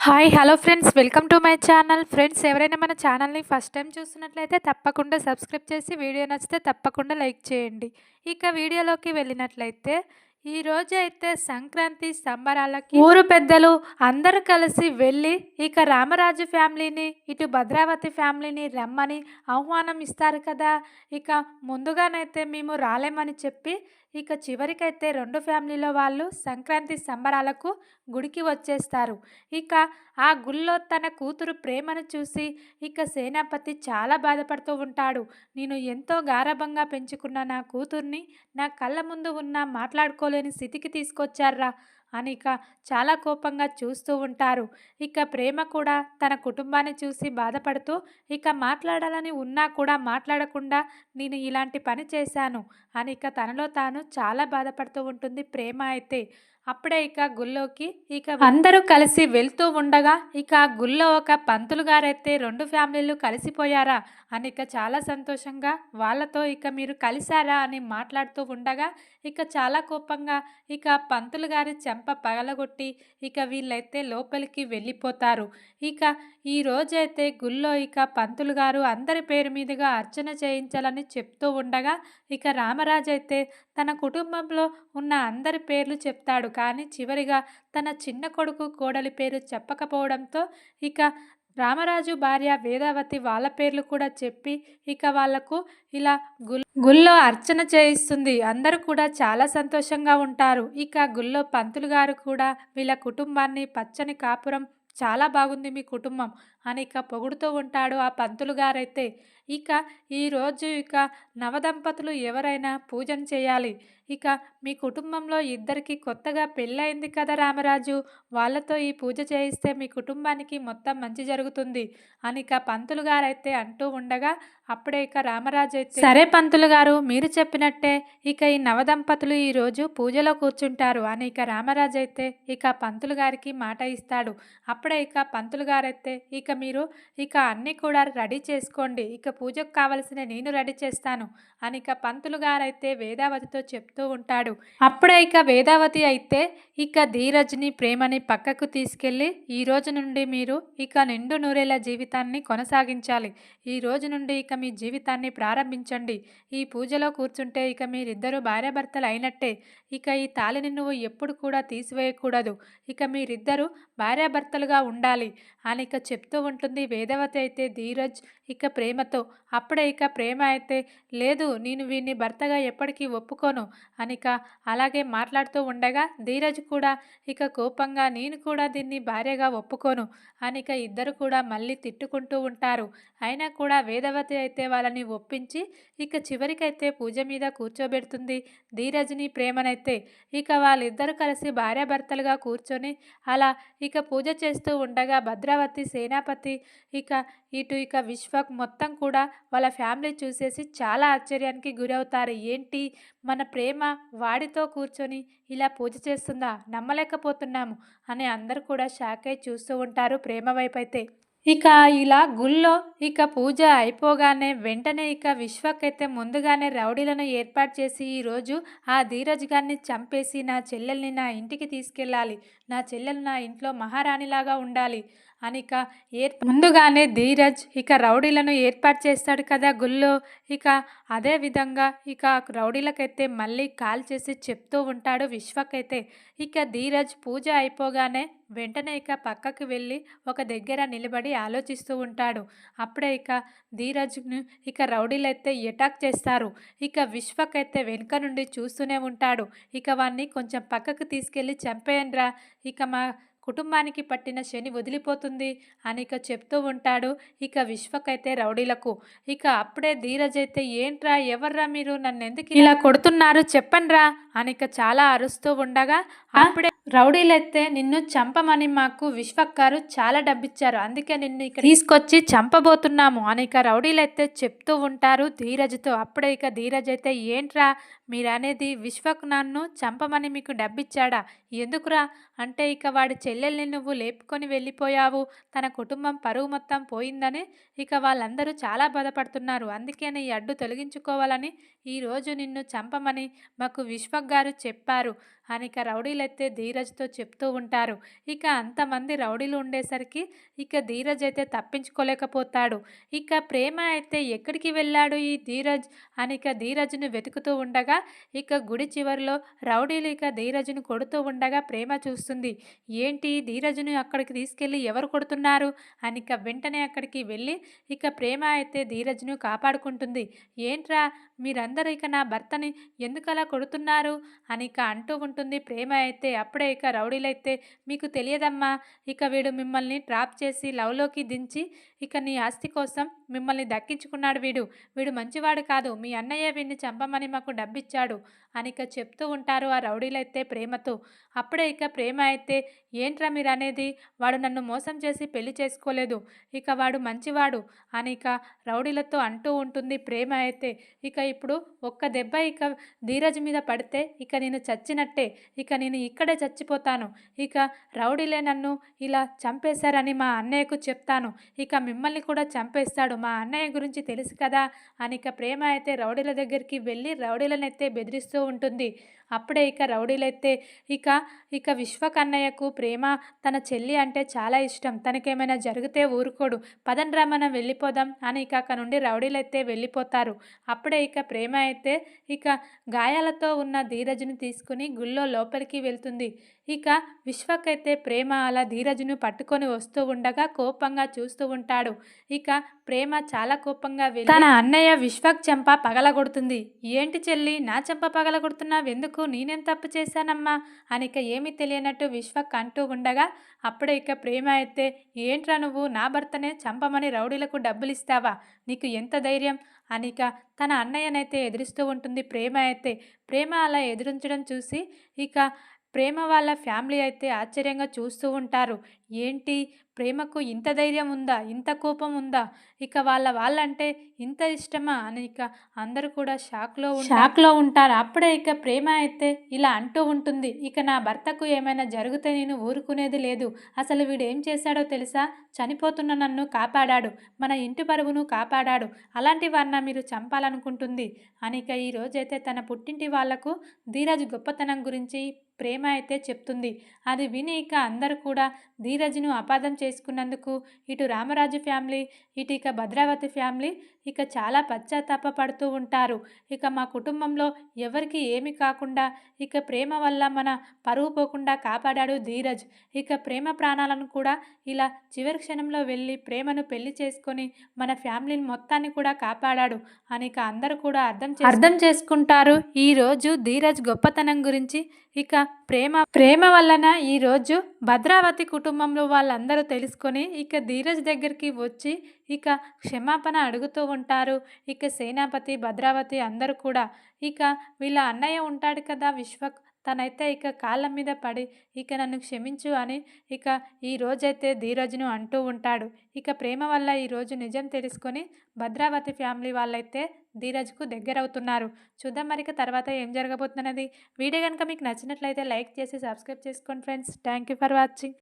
Hi hello friends welcome to my channel friends ఎవరైనా మన ఛానల్ని ఫస్ట్ టైం చూస్తున్నట్లయితే తప్పకుండా సబ్స్క్రైబ్ చేసి వీడియో నచ్చితే తప్పకుండా లైక్ చేయండి. ఇక వీడియోలోకి వెళ్ళినట్లయితే ఈ రోజు అయితే సంక్రాంతి సంబరాలకి ఊరు పెద్దలు అందరూ కలిసి వెళ్ళి ఇక రామరాజు ఫ్యామిలీని ఇటు భద్రావతి ఫ్యామిలీని రమ్మని ఆహ్వానం ఇస్తారు కదా. ఇక ముందుగానైతే మేము రాలేమని చెప్పి ఇక చివరికైతే రెండు ఫ్యామిలీలో వాళ్ళు సంక్రాంతి సంబరాలకు గుడికి వచ్చేస్తారు. ఇక ఆ గుళ్ళో తన కూతురు ప్రేమను చూసి ఇక సేనాపతి చాలా బాధపడుతూ ఉంటాడు. నేను ఎంతో గారాభంగా పెంచుకున్న నా కూతుర్ని నా కళ్ళ ముందు ఉన్న మాట్లాడుకోలేని స్థితికి తీసుకొచ్చారా అని ఇక చాలా కోపంగా చూస్తూ ఉంటారు. ఇక ప్రేమ కూడా తన కుటుంబాన్ని చూసి బాధపడుతూ ఇక మాట్లాడాలని ఉన్నా కూడా మాట్లాడకుండా నేను ఇలాంటి పని చేశాను అని ఇక తనలో తాను చాలా బాధపడుతూ ఉంటుంది ప్రేమ అయితే. అప్పుడే ఇక గుళ్ళోకి ఇక అందరూ కలిసి వెళ్తూ ఉండగా ఇక గుళ్ళో ఒక పంతులు గారైతే రెండు ఫ్యామిలీలు కలిసిపోయారా అని ఇక చాలా సంతోషంగా వాళ్ళతో ఇక మీరు కలిశారా అని మాట్లాడుతూ ఉండగా ఇక చాలా కోపంగా ఇక పంతులు గారి చెంప పగలగొట్టి ఇక వీళ్ళైతే లోపలికి వెళ్ళిపోతారు. ఇక ఈ రోజైతే గుళ్ళో ఇక పంతులు గారు అందరి పేరు మీదుగా అర్చన చేయించాలని చెప్తూ ఉండగా ఇక రామరాజు అయితే తన కుటుంబంలో ఉన్న అందరి పేర్లు చెప్తాడు. కానీ చివరిగా తన చిన్న కొడుకు కోడలి పేరు చెప్పకపోవడంతో ఇక రామరాజు భార్య వేదావతి వాళ్ళ పేర్లు కూడా చెప్పి ఇక వాళ్ళకు ఇలా గుల్ గుళ్ళో అర్చన చేయిస్తుంది. అందరూ కూడా చాలా సంతోషంగా ఉంటారు. ఇక గుళ్ళో పంతులు గారు కూడా వీళ్ళ కుటుంబాన్ని పచ్చని కాపురం చాలా బాగుంది మీ కుటుంబం అని ఇక పొగుడుతూ ఉంటాడు ఆ పంతులు గారైతే. ఇక ఈరోజు ఇక నవదంపతులు ఎవరైనా పూజను చేయాలి. ఇక మీ కుటుంబంలో ఇద్దరికి కొత్తగా పెళ్ళయింది కదా రామరాజు? వాళ్ళతో ఈ పూజ చేయిస్తే మీ కుటుంబానికి మొత్తం మంచి జరుగుతుంది అని ఇక పంతులు గారైతే అంటూ ఉండగా అప్పుడే ఇక రామరాజు అయితే సరే పంతులు గారు మీరు చెప్పినట్టే ఇక ఈ నవదంపతులు ఈరోజు పూజలో కూర్చుంటారు అని ఇక రామరాజు అయితే ఇక పంతులు గారికి మాట ఇస్తాడు. అప్పుడే ఇక పంతులు గారైతే ఇక మీరు ఇక అన్నీ కూడా రెడీ చేసుకోండి. ఇక పూజకు కావలసిన నేను రెడీ చేస్తాను అని ఇక పంతులు గారైతే వేదావతితో చెప్తూ ఉంటాడు. అప్పుడే ఇక వేదావతి అయితే ఇక ధీరజ్ని ప్రేమని పక్కకు తీసుకెళ్ళి ఈ రోజు నుండి మీరు ఇక నిండు నూరేళ్ళ జీవితాన్ని కొనసాగించాలి. ఈ రోజు నుండి ఇక మీ జీవితాన్ని ప్రారంభించండి. ఈ పూజలో కూర్చుంటే ఇక మీరిద్దరూ భార్యాభర్తలు అయినట్టే ఇక ఈ తాళిని నువ్వు ఎప్పుడు కూడా తీసివేయకూడదు. ఇక మీరిద్దరూ భార్యాభర్తలుగా ఉండాలి అని ఇక చెప్తూ ఉంటుంది వేదవతి అయితే ధీరజ్ ఇక ప్రేమతో. అప్పుడే ఇక ప్రేమ అయితే లేదు నేను వీడిని భర్తగా ఎప్పటికీ ఒప్పుకోను అనిక అలాగే మాట్లాడుతూ ఉండగా ధీరజ్ కూడా ఇక కోపంగా నేను కూడా దీన్ని భార్యగా ఒప్పుకోను అనిక ఇద్దరు కూడా మళ్ళీ తిట్టుకుంటూ ఉంటారు. అయినా కూడా వేదవతి అయితే వాళ్ళని ఒప్పించి ఇక చివరికైతే పూజ మీద కూర్చోబెడుతుంది ధీరజ్ని ప్రేమనైతే. ఇక వాళ్ళిద్దరూ కలిసి భార్యాభర్తలుగా కూర్చొని అలా ఇక పూజ చేస్తూ ఉండగా భద్రావతి సేనాపతి ఇక ఇటు ఇక విశ్వక్ మొత్తం కూడా వాళ్ళ ఫ్యామిలీ చూసేసి చాలా ఆశ్చర్యానికి గురవుతారు. ఏంటి? మన ప్రేమ వాడితో కూర్చొని ఇలా పూజ చేస్తుందా? నమ్మలేకపోతున్నాము అని అందరూ కూడా షాక్ అయి చూస్తూ ఉంటారు ప్రేమ వైపు అయితే. ఇక ఇలా గుళ్ళో ఇక పూజ అయిపోగానే వెంటనే ఇక విశ్వకైతే ముందుగానే రౌడీలను ఏర్పాటు చేసి ఈరోజు ఆ ధీరజ్ గారిని చంపేసి నా చెల్లెల్ని నా ఇంటికి తీసుకెళ్ళాలి. నా చెల్లెలు నా ఇంట్లో మహారాణిలాగా ఉండాలి. అని ఇక ఏర్ ముందుగానే ధీరజ్ ఇక రౌడీలను ఏర్పాటు చేస్తాడు కదా గుళ్ళో. ఇక అదే విధంగా ఇక రౌడీలకైతే మళ్ళీ కాల్ చేసి చెప్తూ ఉంటాడు విశ్వకైతే. ఇక ధీరజ్ పూజ అయిపోగానే వెంటనే ఇక పక్కకు వెళ్ళి ఒక దగ్గర నిలబడి ఆలోచిస్తూ ఉంటాడు. అప్పుడే ఇక ధీరజ్ను ఇక రౌడీలైతే ఎటాక్ చేస్తారు. ఇక విశ్వకైతే వెనుక నుండి చూస్తూనే ఉంటాడు. ఇక వాడిని కొంచెం పక్కకు తీసుకెళ్ళి చంపేయండిరా. ఇక మా కుటుంబానికి పట్టిన శని వదిలిపోతుంది అని ఇక చెప్తూ ఉంటాడు. ఇక విశ్వకైతే రౌడీలకు. ఇక అప్పుడే ధీరజ్ అయితే ఏంట్రా ఎవర్రా మీరు? నన్ను ఎందుకు ఇలా కొడుతున్నారు? చెప్పండ్రా? అని ఇక చాలా అరుస్తూ ఉండగా అప్పుడే రౌడీలైతే నిన్ను చంపమని మాకు విశ్వక్కారు చాలా డబ్బిచ్చారు. అందుకే నిన్ను ఇక్కడ తీసుకొచ్చి చంపబోతున్నాము. అని ఇక రౌడీలైతే చెప్తూ ఉంటారు ధీరజ్తో. అప్పుడే ఇక ధీరజ్ అయితే ఏంట్రా మీరు అనేది విశ్వక్ నన్ను చంపమని మీకు డబ్బిచ్చాడా? ఎందుకురా? అంటే ఇక వాడి చెల్లెల్ని నువ్వు లేపుకొని వెళ్ళిపోయావు. తన కుటుంబం పరువు మొత్తం పోయిందని ఇక వాళ్ళందరూ చాలా బాధపడుతున్నారు. అందుకే నీ అడ్డు తొలగించుకోవాలని ఈరోజు నిన్ను చంపమని మాకు విశ్వక్ గారు చెప్పారు. అని ఇక రౌడీలైతే ధీరజ్తో చెప్తూ ఉంటారు. ఇక అంతమంది రౌడీలు ఉండేసరికి ఇక ధీరజ్ అయితే తప్పించుకోలేకపోతాడు. ఇక ప్రేమ అయితే ఎక్కడికి వెళ్ళాడు ఈ ధీరజ్? అనిక ధీరజ్ను వెతుకుతూ ఉండగా ఇక గుడి చివరిలో రౌడీలు ఇక ధీరజ్ను కొడుతూ ఉండగా ప్రేమ చూస్తుంది. ఏంటి ధీరజ్ను అక్కడికి తీసుకెళ్ళి ఎవరు కొడుతున్నారు? అని ఇక వెంటనే అక్కడికి వెళ్ళి ఇక ప్రేమ అయితే ధీరజ్ను కాపాడుకుంటుంది. ఏంట్రా మీరందరూ ఇక నా భర్తని ఎందుకలా కొడుతున్నారు? అని ఇక అంటూ ఉంటుంది ప్రేమ అయితే అప్పుడే ఇక రౌడీలైతే మీకు తెలియదమ్మా. ఇక వీడు మిమ్మల్ని ట్రాప్ చేసి లవ్లోకి దించి ఇక నీ ఆస్తి కోసం మిమ్మల్ని దక్కించుకున్నాడు వీడు. వీడు మంచివాడు కాదు. మీ అన్నయ్య వీడిని చంపమని మాకు డబ్బిచ్చాడు అని ఇక చెప్తూ ఉంటారు ఆ రౌడీలైతే ప్రేమతో. అప్పుడే ఇక ప్రేమ అయితే ఏంట్రా మీరు అనేది వాడు నన్ను మోసం చేసి పెళ్ళి చేసుకోలేదు. ఇక వాడు మంచివాడు అని ఇక రౌడీలతో అంటూ ఉంటుంది ప్రేమ అయితే. ఇక ఇప్పుడు ఒక్క దెబ్బ ఇక ధీరజ్ మీద పడితే ఇక నేను చచ్చినట్టే. ఇక నేను ఇక్కడే చచ్చిపోతాను. ఇక రౌడీలే నన్ను ఇలా చంపేశారని మా అన్నయ్యకు చెప్తాను. ఇక మిమ్మల్ని కూడా చంపేస్తాడు మా అన్నయ్య గురించి తెలుసు కదా అని ఇక ప్రేమ అయితే రౌడీల దగ్గరికి వెళ్ళి రౌడీలనైతే బెదిరిస్తూ ఉంటుంది. అప్పుడే ఇక రౌడీలైతే ఇక ఇక విశ్వకన్నయ్యకు ప్రేమ తన చెల్లి అంటే చాలా ఇష్టం. తనకేమైనా జరిగితే ఊరుకోడు. పదండ్రా మనం వెళ్ళిపోదాం అని ఇక అక్కడ నుండి రౌడీలైతే వెళ్ళిపోతారు. అప్పుడే ఇక ప్రేమ అయితే ఇక గాయాలతో ఉన్న ధీరజ్ను తీసుకుని గుళ్ళో లోపలికి వెళ్తుంది. ఇక విశ్వకైతే ప్రేమ అలా ధీరజ్ను పట్టుకొని వస్తూ ఉండగా కోపంగా చూస్తూ ఉంటాడు. ఇక ప్రేమ చాలా కోపంగా వెళ్ళి తన అన్నయ్య విశ్వక్ చెంప పగలగొడుతుంది. ఏంటి చెల్లి నా చెంప పగలగొడుతున్నావు? ఎందుకు? నేనేం తప్పు చేశానమ్మా? అని ఇక ఏమీ తెలియనట్టు విశ్వక్ అంటూ ఉండగా అప్పుడే ఇక ప్రేమ అయితే ఏంట్రా నువ్వు? నా భర్తనే చంపమని రౌడీలకు డబ్బులు ఇస్తావా నీకు ఎంత ధైర్యం? అనిక తన అన్నయ్యనైతే ఎదురిస్తూ ఉంటుంది ప్రేమ అయితే. ప్రేమ అలా ఎదురించడం చూసి ఇక ప్రేమ వాళ్ళ ఫ్యామిలీ అయితే ఆశ్చర్యంగా చూస్తూ ఉంటారు. ఏంటి? ప్రేమకు ఇంత ధైర్యం ఉందా? ఇంత కోపం ఉందా? ఇక వాళ్ళ వాళ్ళంటే ఇంత ఇష్టమా? అని ఇక అందరూ కూడా షాక్లో షాక్లో ఉంటారు. అప్పుడే ఇక ప్రేమ అయితే ఇలా అంటూ ఉంటుంది. ఇక నా భర్తకు ఏమైనా జరిగితే నేను ఊరుకునేది లేదు. అసలు వీడు ఏం చేశాడో తెలుసా? చనిపోతున్న నన్ను కాపాడాడు. మన ఇంటి పరువును కాపాడాడు. అలాంటి వారిన మీరు చంపాలనుకుంటుంది. అనిక ఈ రోజైతే తన పుట్టింటి వాళ్ళకు ధీరజ్ గొప్పతనం గురించి ప్రేమ అయితే చెప్తుంది. అది విని ఇక అందరూ కూడా ధీరజ్ను అపార్థం చేసుకున్నందుకు ఇటు రామరాజు ఫ్యామిలీ ఇటు ఇక భద్రావతి ఫ్యామిలీ ఇక చాలా పశ్చాత్తాప పడుతూ ఉంటారు. ఇక మా కుటుంబంలో ఎవరికి ఏమి కాకుండా ఇక ప్రేమ వల్ల మన పరువు పోకుండా కాపాడాడు ధీరజ్. ఇక ప్రేమ ప్రాణాలను కూడా ఇలా చివరి క్షణంలో వెళ్ళి ప్రేమను పెళ్ళి చేసుకొని మన ఫ్యామిలీని మొత్తాన్ని కూడా కాపాడాడు అని ఇక అందరూ కూడా అర్థం అర్థం చేసుకుంటారు. ఈరోజు ధీరజ్ గొప్పతనం గురించి ఇక ప్రేమ ప్రేమ వలన ఈరోజు భద్రావతి కుటుంబంలో వాళ్ళందరూ తెలుసుకొని ఇక ధీరజ్ దగ్గరికి వచ్చి ఇక క్షమాపణ అడుగుతూ ఉంటారు. ఇక సేనాపతి భద్రావతి అందరూ కూడా ఇక వీళ్ళ అన్నయ్య ఉంటాడు కదా విశ్వ తనైతే ఇక కాళ్ళ మీద పడి ఇక నన్ను క్షమించు అని ఇక ఈ రోజైతే ధీరజ్ను అంటూ ఉంటాడు. ఇక ప్రేమ వల్ల ఈరోజు నిజం తెలుసుకొని భద్రావతి ఫ్యామిలీ వాళ్ళైతే ధీరజ్కు దగ్గరవుతున్నారు. చూద్దాం మరి తర్వాత ఏం జరగబోతున్నది. వీడియో కనుక మీకు నచ్చినట్లయితే లైక్ చేసి సబ్స్క్రైబ్ చేసుకోండి friends. Thank you for watching.